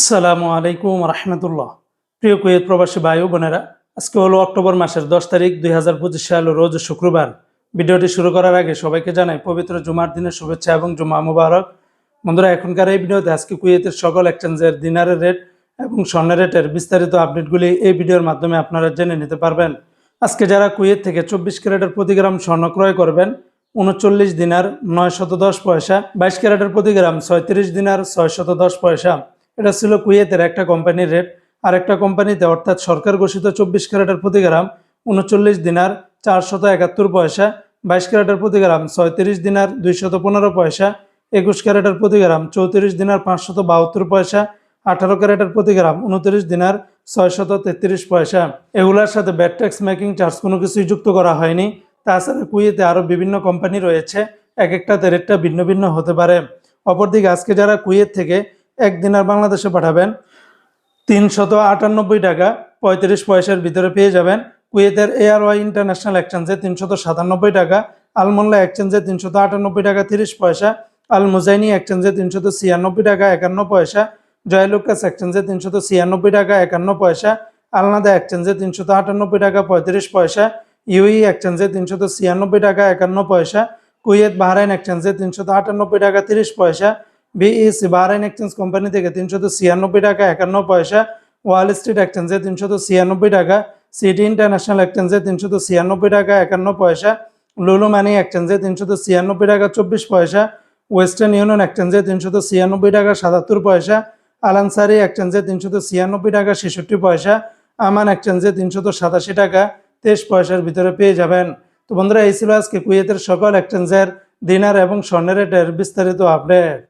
আসসালামু আলাইকুম রহমতুল্লাহ। প্রিয় কুয়েত প্রবাসী ভাই বোনেরা, আজকে হলো অক্টোবর মাসের দশ তারিখ দুই হাজার পঁচিশ সাল, রোজ শুক্রবার। ভিডিওটি শুরু করার আগে সবাইকে জানাই পবিত্র জুমার দিনের শুভেচ্ছা এবং জুমা মুবারক। বন্ধুরা, এখনকার এই ভিডিওতে আজকে কুয়েতের সকল এক্সচেঞ্জের দিনারের রেট এবং স্বর্ণের রেটের বিস্তারিত আপডেটগুলি এই ভিডিওর মাধ্যমে আপনারা জেনে নিতে পারবেন। আজকে যারা কুয়েত থেকে চব্বিশ ক্যারেটের প্রতি গ্রাম স্বর্ণ ক্রয় করবেন, উনচল্লিশ দিনার নয় শত দশ পয়সা, বাইশ ক্যারেটের প্রতি গ্রাম ছয়ত্রিশ দিনার ছয় শত দশ পয়সা। এটা ছিল কুয়েতের একটা কোম্পানির রেট আর একটা কোম্পানিতে অর্থাৎ সরকার ঘোষিত চব্বিশ ক্যারেটের প্রতি গ্রাম উনচল্লিশ দিনার চার শত একাত্তর পয়সা, বাইশ ক্যারেটের প্রতি গ্রাম ছয়ত্রিশ দিনার দুইশত পনেরো পয়সা, একুশ ক্যারেটের প্রতি গ্রাম চৌত্রিশ দিনার পাঁচশত বাহাত্তর পয়সা, আঠারো ক্যারেটের প্রতি গ্রাম উনত্রিশ দিনার ছয়শত তেত্রিশ পয়সা। এগুলোর সাথে ব্যাট ট্যাক্স মেকিং চার্জ কোনো কিছুই যুক্ত করা হয়নি। তাছাড়া কুয়েতে আরও বিভিন্ন কোম্পানি রয়েছে। এক একটাতে রেটটা ভিন্ন ভিন্ন হতে পারে। অপরদিকে আজকে যারা কুয়েত থেকে এক দিনার বাংলাদেশে পাঠাবেন। তিনশত আটানব্বই টাকা, পঁয়ত্রিশ পয়সার ভিতরে পেয়ে যাবেন কুয়েতের এআরওয়াই ইন্টারন্যাশনাল এক্সচেঞ্জে তিনশত সাতানব্বই টাকা, আলমোল্লা এক্সচেঞ্জে তিনশত আটানব্বই টাকা, তিরিশ পয়সা আল মুজাইনি এক্সচেঞ্জে তিনশত ছিয়ানব্বই টাকা, একান্ন পয়সা, জয়লুকাস এক্সচেঞ্জে তিনশত ছিয়ানব্বই টাকা, একান্ন পয়সা, আলনাদা এক্সচেঞ্জে তিনশত আটানব্বই টাকা, পঁয়ত্রিশ পয়সা, ইউই এক্সচেঞ্জে তিনশত ছিয়ানব্বই টাকা, একান্ন পয়সা, কুয়েত বাহরাইন এক্সচেঞ্জে তিনশত আটানব্বই টাকা, তিরিশ পয়সা বিইসি বাহরাইন এক্সচেঞ্জ কোম্পানি থেকে তিনশত ছিয়ানব্বই টাকা একান্ন পয়সা, ওয়াল স্ট্রিট এক্সচেঞ্জে তিনশত ছিয়ানব্বই টাকা, সিটি ইন্টারন্যাশনাল এক্সচেঞ্জে তিনশত ছিয়ানব্বই টাকা একান্ন পয়সা, লুলু মানি এক্সচেঞ্জে তিনশত ছিয়ানব্বই টাকা চব্বিশ পয়সা, ওয়েস্টার্ন ইউনিয়ন এক্সচেঞ্জে তিনশত ছিয়ানব্বই টাকা সাতাত্তর পয়সা, আলানসারি এক্সচেঞ্জে তিনশত ছিয়ানব্বই টাকা ছেষট্টি পয়সা, আমান এক্সচেঞ্জে তিনশত সাতাশি টাকা তেইশ পয়সার ভিতরে পেয়ে যাবেন। তো বন্ধুরা, এই ছিল আজকে কুয়েতের সকল এক্সচেঞ্জের দিনার এবং স্বর্ণের রেটের বিস্তারিত আপডেট।